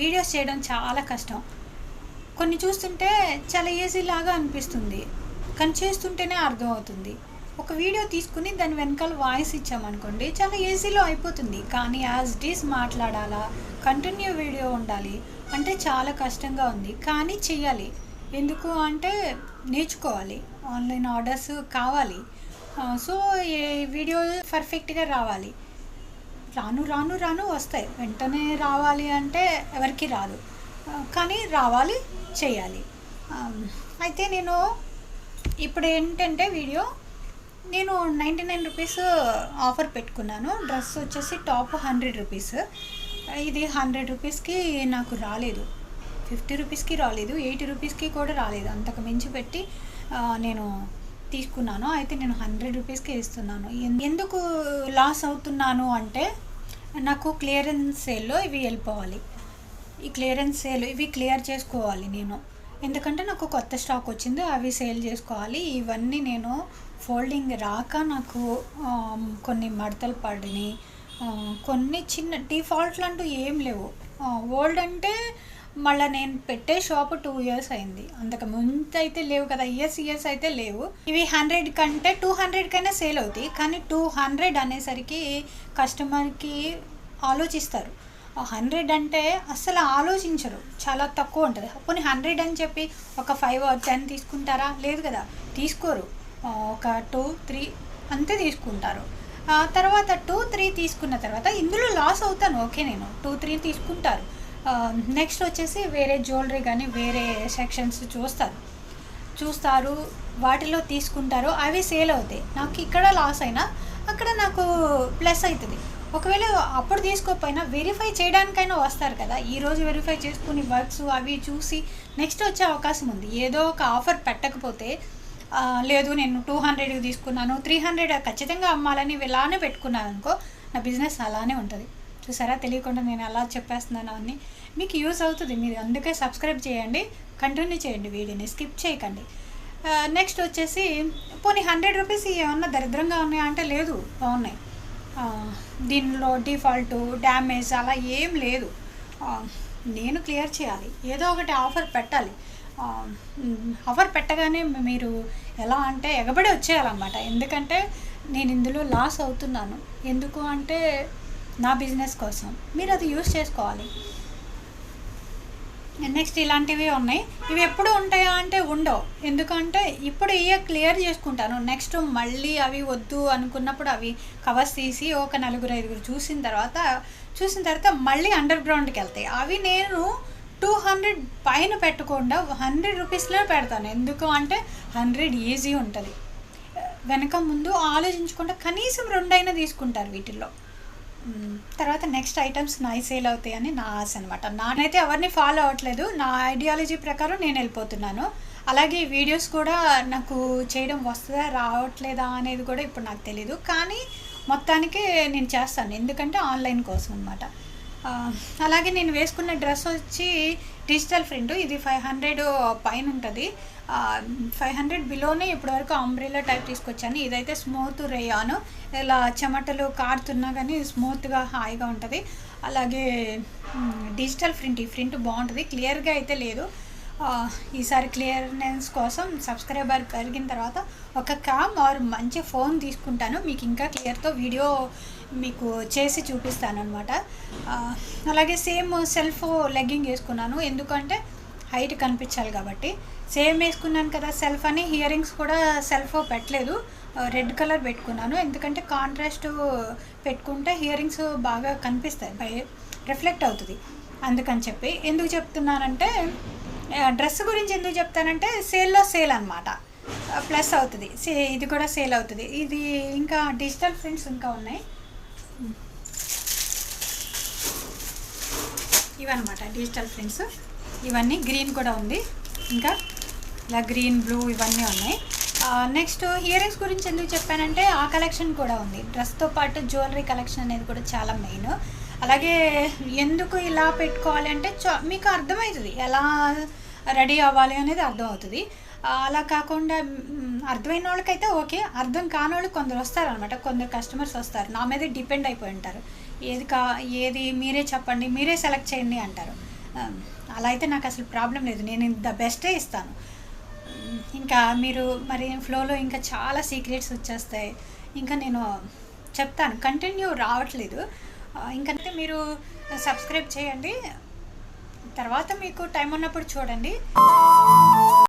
Videos చేయడం చాలా కష్టం. కొన్ని చూస్తుంటే చాలా ఈజీ లాగా అనిపిస్తుంది. కానీ చేస్తుంటేనే అర్థమవుతుంది. ఒక వీడియో తీసుకుని దాని వెనకాల వాయిస్ ఇచ్చామనుకోండి చాలా ఈజీలో అయిపోతుంది. కానీ యాజ్ ఇట్ ఈస్ మాట్లాడాలా కంటిన్యూ వీడియో ఉండాలి అంటే చాలా కష్టంగా ఉంది. కానీ చెయ్యాలి. ఎందుకు అంటే నేర్చుకోవాలి. ఆన్లైన్ ఆర్డర్స్ కావాలి. సో ఈ వీడియో పర్ఫెక్ట్గా రావాలి. రాను రాను రాను వస్తాయి. వెంటనే రావాలి అంటే ఎవరికి రాదు. కానీ రావాలి చేయాలి. అయితే నేను ఇప్పుడు ఏంటంటే వీడియో నేను నైంటీ నైన్ రూపీస్ ఆఫర్ పెట్టుకున్నాను. డ్రెస్ వచ్చేసి టాప్ హండ్రెడ్ రూపీస్. ఇది హండ్రెడ్ రూపీస్కి నాకు రాలేదు. ఫిఫ్టీ రూపీస్కి రాలేదు. ఎయిటీ రూపీస్కి కూడా రాలేదు. అంతకు మించి పెట్టి నేను తీసుకున్నాను అయితే నేను హండ్రెడ్ రూపీస్కి ఇస్తున్నాను. ఎందుకు లాస్ అవుతున్నాను అంటే నాకు క్లియరెన్స్ సేల్లో ఇవి వెళ్ళిపోవాలి. ఈ క్లియరెన్స్ సేల్ ఇవి క్లియర్ చేసుకోవాలి నేను. ఎందుకంటే నాకు కొత్త స్టాక్ వచ్చింది అవి సేల్ చేసుకోవాలి. ఇవన్నీ నేను ఫోల్డింగ్ రాక నాకు కొన్ని మడతలు పడినాయి. కొన్ని చిన్న డిఫాల్ట్లు అంటూ ఏం లేవు. ఓల్డ్ అంటే మళ్ళీ నేను పెట్టే షాప్ టూ ఇయర్స్ అయింది. అంతకు ముందు అయితే లేవు కదా ఇయర్స్ ఇయర్స్ అయితే లేవు. ఇవి హండ్రెడ్ కంటే టూ హండ్రెడ్ కైనా సేల్ అవుతాయి. కానీ టూ హండ్రెడ్ అనేసరికి కస్టమర్కి ఆలోచిస్తారు. హండ్రెడ్ అంటే అస్సలు ఆలోచించరు. చాలా తక్కువ ఉంటుంది. పోనీ హండ్రెడ్ అని చెప్పి ఒక ఫైవ్ టెన్ తీసుకుంటారా? లేదు కదా. తీసుకోరు. ఒక టూ త్రీ అంతే తీసుకుంటారు. ఆ తర్వాత టూ త్రీ తీసుకున్న తర్వాత ఇందులో లాస్ అవుతాను. ఓకే నేను. టూ త్రీ తీసుకుంటారు. నెక్స్ట్ వచ్చేసి వేరే జ్యువెలరీ కానీ వేరే సెక్షన్స్ చూస్తారు. చూస్తారు వాటిలో తీసుకుంటారు అవి సేల్ అవుతాయి. నాకు ఇక్కడ లాస్ అయినా అక్కడ నాకు ప్లస్ అవుతుంది ఒకవేళ అప్పుడు తీసుకోకపోయినా వెరిఫై చేయడానికైనా వస్తారు కదా. ఈరోజు వెరిఫై చేసుకుని వర్క్స్ అవి చూసి నెక్స్ట్ వచ్చే అవకాశం ఉంది. ఏదో ఒక ఆఫర్ పెట్టకపోతే లేదు నేను టూ హండ్రెడ్ తీసుకున్నాను త్రీ హండ్రెడ్ ఖచ్చితంగా అమ్మాలని ఇలానే పెట్టుకున్నాను అనుకో నా బిజినెస్ అలానే ఉంటుంది. చూసారా? తెలియకుండా నేను అలా చెప్పేస్తున్నాను అన్ని మీకు యూస్ అవుతుంది. మీరు అందుకే సబ్స్క్రైబ్ చేయండి. కంటిన్యూ చేయండి. వీడియోని స్కిప్ చేయకండి. నెక్స్ట్ వచ్చేసి పోనీ హండ్రెడ్ రూపీస్ ఏమన్నా దరిద్రంగా ఉన్నాయా అంటే లేదు. బాగున్నాయి. దీనిలో డిఫాల్ట్ డ్యామేజ్ అలా ఏం లేదు. నేను క్లియర్ చేయాలి. ఏదో ఒకటి ఆఫర్ పెట్టాలి. ఆఫర్ పెట్టగానే మీరు ఎలా అంటే ఎగబడి వచ్చేయాలన్నమాట. ఎందుకంటే నేను ఇందులో లాస్ అవుతున్నాను. ఎందుకు అంటే నా బిజినెస్ కోసం. మీరు అది యూస్ చేసుకోవాలి. నెక్స్ట్ ఇలాంటివి ఉన్నాయి. ఇవి ఎప్పుడు ఉంటాయా అంటే ఉండవు. ఎందుకంటే ఇప్పుడు ఇవే క్లియర్ చేసుకుంటాను. నెక్స్ట్ మళ్ళీ అవి వద్దు అనుకున్నప్పుడు అవి కవర్స్ తీసి ఒక నలుగురు ఐదుగురు చూసిన తర్వాత చూసిన తర్వాత మళ్ళీ అండర్ గ్రౌండ్కి వెళ్తాయి. అవి నేను టూ హండ్రెడ్ పైన పెట్టకుండా హండ్రెడ్ రూపీస్లో పెడతాను. ఎందుకు అంటే హండ్రెడ్ ఈజీ ఉంటుంది. వెనక ముందు ఆలోచించకుండా కనీసం రెండైనా తీసుకుంటారు వీటిల్లో. తర్వాత నెక్స్ట్ ఐటమ్స్ నాయి సేల్ అవుతాయని నా ఆశ అనమాట నానైతే ఎవరిని ఫాలో అవ్వట్లేదు. నా ఐడియాలజీ ప్రకారం నేను వెళ్ళిపోతున్నాను. అలాగే వీడియోస్ కూడా నాకు చేయడం వస్తుందా రావట్లేదా అనేది కూడా ఇప్పుడు నాకు తెలీదు. కానీ మొత్తానికి నేను చేస్తాను. ఎందుకంటే ఆన్లైన్ కోసం అనమాట అలాగే నేను వేసుకున్న డ్రెస్ వచ్చి డిజిటల్ ప్రింట్. ఇది ఫైవ్ హండ్రెడ్ పైన ఉంటుంది. ఫైవ్ హండ్రెడ్ బిలోనే ఇప్పటివరకు అంబ్రెలా టైప్ తీసుకొచ్చాను. ఇదైతే స్మూత్ రేయాను. ఇలా చెమటలు కారుతున్నా కానీ స్మూత్గా హాయిగా ఉంటుంది. అలాగే డిజిటల్ ప్రింట్. ఈ ప్రింట్ బాగుంటుంది. క్లియర్గా అయితే లేదు. ఈసారి క్లియర్నెన్స్ కోసం సబ్స్క్రైబర్ పెరిగిన తర్వాత ఒక క్యామ్ ఆర్ మంచి ఫోన్ తీసుకుంటాను. మీకు ఇంకా క్లియర్తో వీడియో మీకు చేసి చూపిస్తాను అనమాట అలాగే సేమ్ సెల్ఫ్ లెగ్గింగ్ వేసుకున్నాను. ఎందుకంటే హైట్ కనిపించాలి కాబట్టి. సేమ్ వేసుకున్నాను కదా సెల్ఫ్ అని హియరింగ్స్ కూడా సెల్ఫ్ పెట్టలేదు. రెడ్ కలర్ పెట్టుకున్నాను. ఎందుకంటే కాంట్రాస్ట్ పెట్టుకుంటే హియరింగ్స్ బాగా కనిపిస్తాయి బై రిఫ్లెక్ట్ అవుతుంది. అందుకని చెప్పి ఎందుకు చెప్తున్నానంటే డ్రెస్ గురించి ఎందుకు చెప్తానంటే సేల్లో సేల్ అనమాట ప్లస్ అవుతుంది. సే ఇది కూడా సేల్ అవుతుంది. ఇది ఇంకా డిజిటల్ ప్రింట్స్ ఇంకా ఉన్నాయి. ఇవన్నమాట డిజిటల్ ప్రింట్స్ ఇవన్నీ గ్రీన్ కూడా ఉంది. ఇంకా ఇలా గ్రీన్ బ్లూ ఇవన్నీ ఉన్నాయి. నెక్స్ట్ ఇయరింగ్స్ గురించి ఎందుకు చెప్పానంటే ఆ కలెక్షన్ కూడా ఉంది. డ్రెస్తో పాటు జ్యువెలరీ కలెక్షన్ అనేది కూడా చాలా మెయిన్ అలాగే ఎందుకు ఇలా పెట్టుకోవాలి అంటే చ- మీకు అర్థమవుతుంది. ఎలా రెడీ అవ్వాలి అనేది అర్థమవుతుంది. అలా కాకుండా అర్థమైన వాళ్ళకైతే ఓకే. అర్థం కాని వాళ్ళు కొందరు వస్తారనమాట కొందరు కస్టమర్స్ వస్తారు. నా మీద డిపెండ్ అయిపోయి ఉంటారు. ఏది కా ఏది మీరే చెప్పండి మీరే సెలెక్ట్ చేయండి అంటారు. అలా అయితే నాకు అసలు ప్రాబ్లం లేదు. నేను ద బెస్టే ఇస్తాను. ఇంకా మీరు మరి ఫ్లోలో ఇంకా చాలా సీక్రెట్స్ వచ్చేస్తాయి. ఇంకా నేను చెప్తాను. కంటిన్యూ రావట్లేదు. ఇంకంటే మీరు సబ్స్క్రైబ్ చేయండి. తర్వాత మీకు టైం ఉన్నప్పుడు చూడండి.